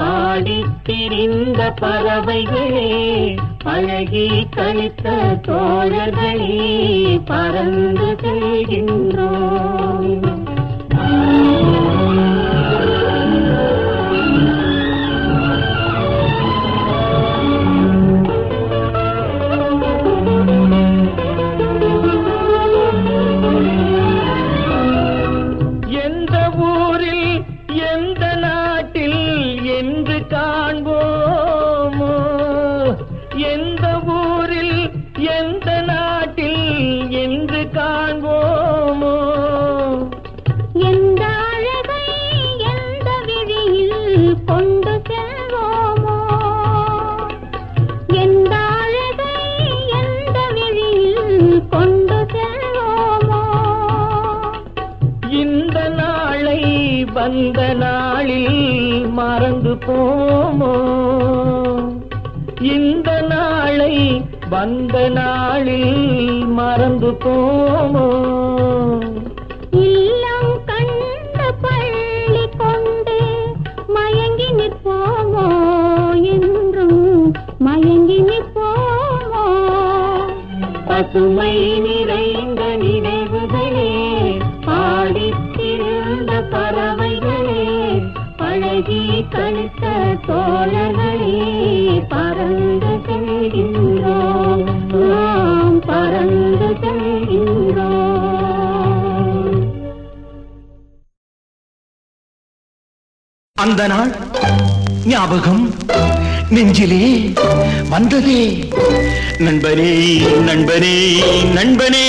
பாடித் திரிந்த பறவைகளே அழகி கழித்த தோழர்களே பறந்து செல்கின்றோம் வந்த நாளில் மறந்து போமோ? இந்த நாளை வந்த நாளில் மறந்து போமோ? இல்லம் கண்ட பள்ளி கொண்டு மயங்கி நிற்போமோ? என்றும் மயங்கி நிற்போமோ? பசுமை நிறைந்த தோழர்களே பறந்து செல்கின்றோம். நாம் பறந்து செல்கின்றோம். அந்த நாள் ஞாபகம் நெஞ்சிலே வந்ததே. நண்பனே நண்பனே நண்பனே.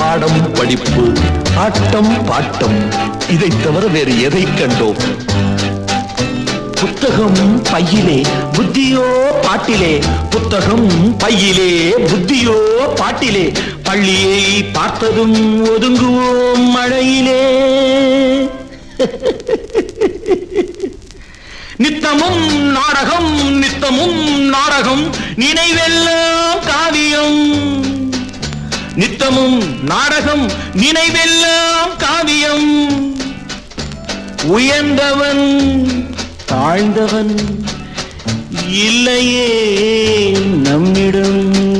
பாடம் படிப்பு ஆட்டம் பாட்டம். இதை தவிர வேறு எதை கண்டோம்? புத்தகம் பையிலே புத்தியோ பாட்டிலே. புத்தகம் பையிலே புத்தியோ பாட்டிலே. பள்ளியை பார்த்ததும் ஒதுங்குவோம் மழையிலே. நித்தமும் நாடகம் நித்தமும் நாடகம் நினைவெல்லாம் காவியம். நித்தமும் நாடகம் நினைவெல்லாம் காவியம். உயர்ந்தவன் தாழ்ந்தவன் இல்லையே நம்மிடம்.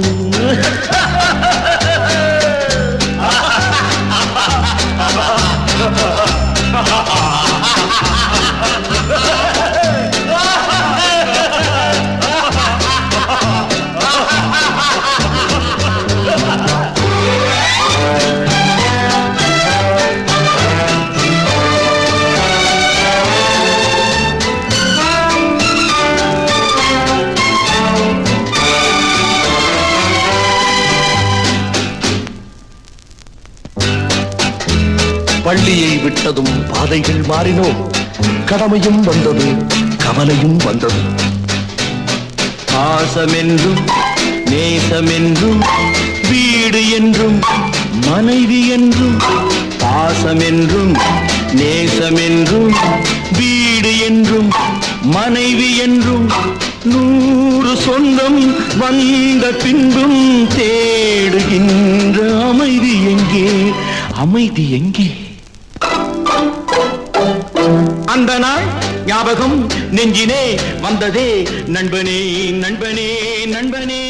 பள்ளியை விட்டதும் பாதைகள் மாறினோம் கடமையும் வந்தது கவலையும் வந்தது. பாசமென்றும் நேசமென்றும் வீடு என்றும் மனைவி என்றும் பாசமென்றும் நேசமென்றும் வீடு என்றும் மனைவி என்றும் நூறு சொந்தம் வந்த பின்பும் தேடுகின்ற அமைதி எங்கே? அமைதி எங்கே? அந்த நாள் ஞாபகம் நெஞ்சினே வந்ததே. நண்பனே நண்பனே நண்பனே.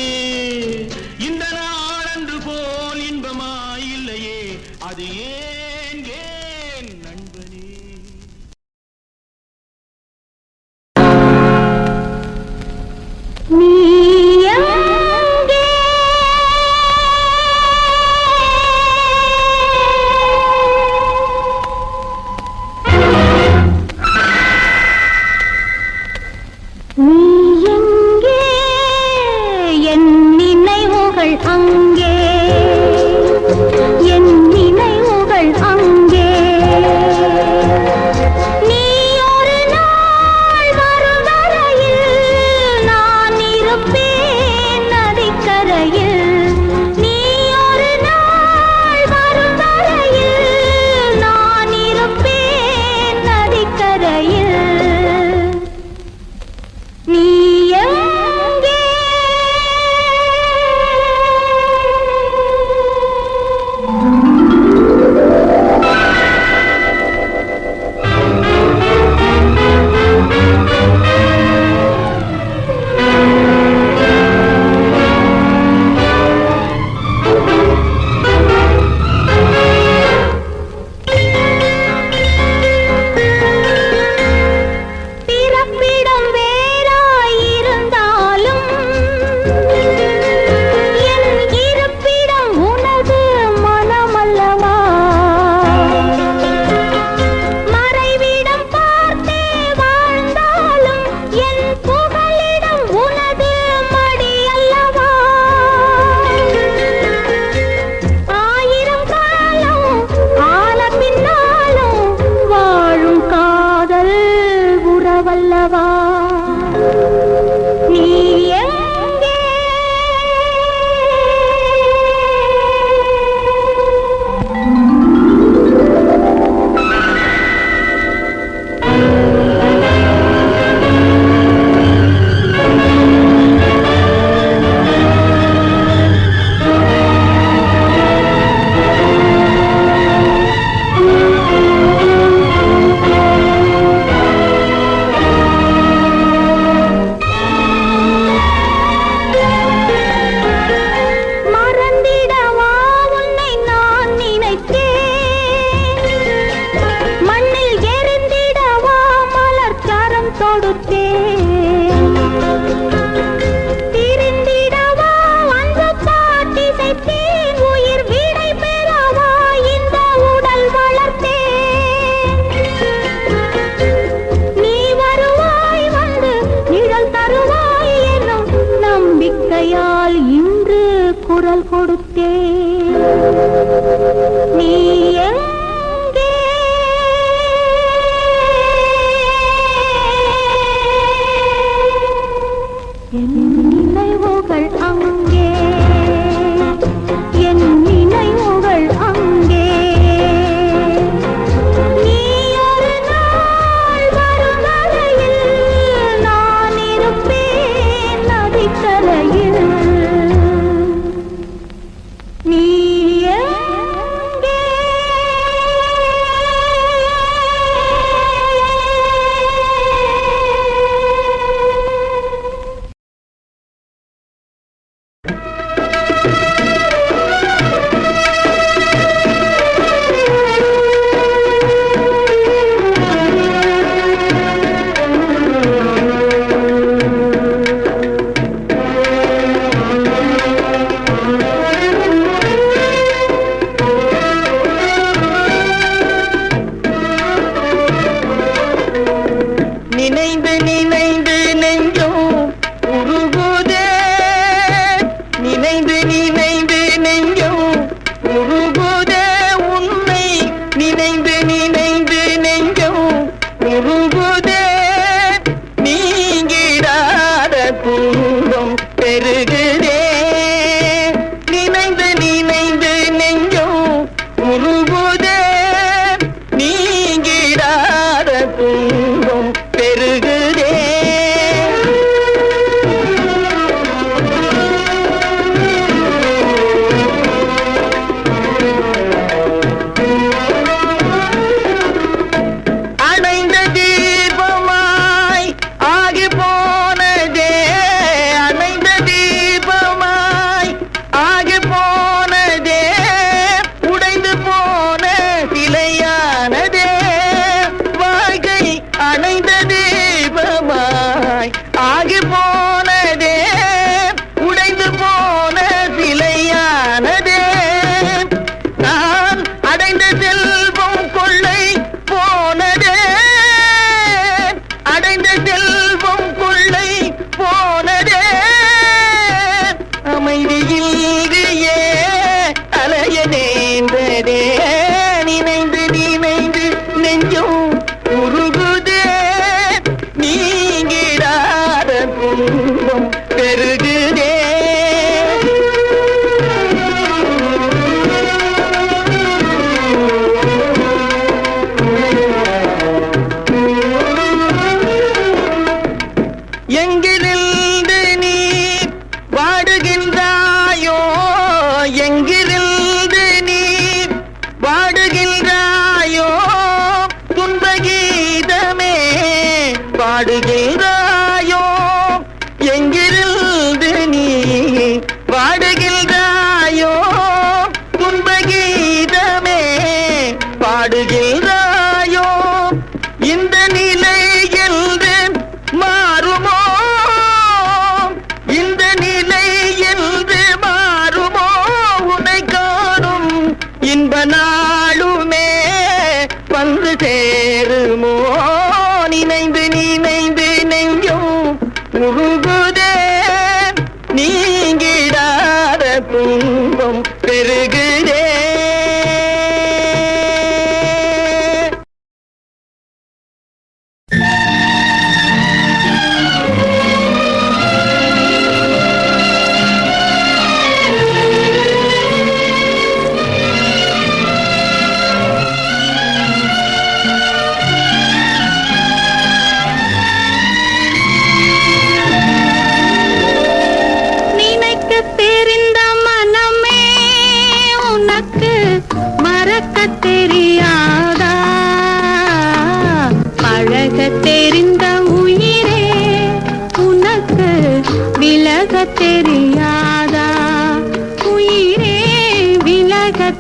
你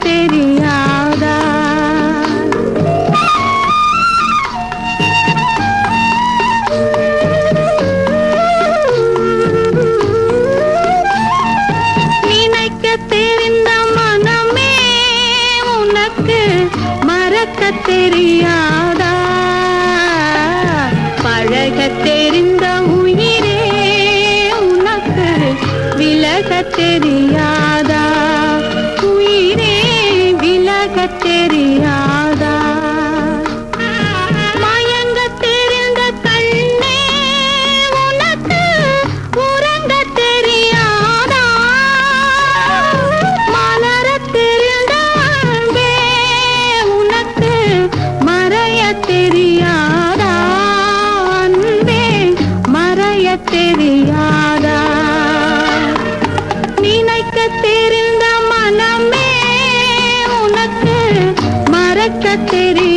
தெரியாதா? நினைக்க தெரிந்த மனமே உனக்கு மறக்க தெரியாதா कचेरिया தெரிந்த